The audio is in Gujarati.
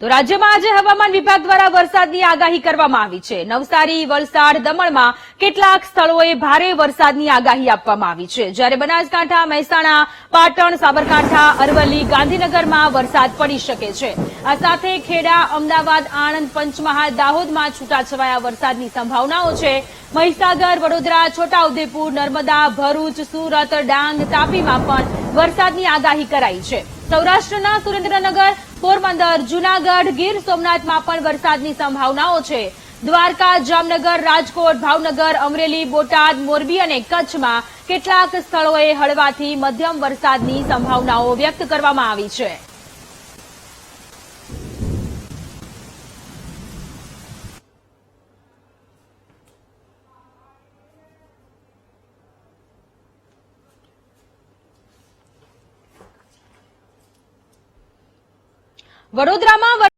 તો રાજ્યમાં આજે હવામાન વિભાગ દ્વારા વરસાદની આગાહી કરવામાં આવી છે. નવસારી, વલસાડ, દમણમાં કેટલાક સ્થળોએ ભારે વરસાદની આગાહી આપવામાં આવી છે. જ્યારે બનાસકાંઠા, મહેસાણા, પાટણ, સાબરકાંઠા, અરવલ્લી, ગાંધીનગરમાં વરસાદ પડી શકે છે. આ સાથે ખેડા, અમદાવાદ, આણંદ, પંચમહાલ, દાહોદમાં છૂટાછવાયા વરસાદની સંભાવનાઓ છે. મહીસાગર, વડોદરા, છોટાઉદેપુર, નર્મદા, ભરૂચ, સુરત, ડાંગ, તાપીમાં પણ વરસાદની આગાહી કરાઈ છે. સૌરાષ્ટ્રના સુરેન્દ્રનગર પોરબંદર, જૂનાગઢ, ગીર સોમનાથમાં પણ વરસાદની સંભાવનાઓ છે. દ્વારકા, જામનગર, રાજકોટ, ભાવનગર, અમરેલી, બોટાદ, મોરબી અને કચ્છમાં કેટલાક સ્થળોએ હળવાથી મધ્યમ વરસાદની સંભાવનાઓ વ્યક્ત કરવામાં આવી છે. વડોદરામાં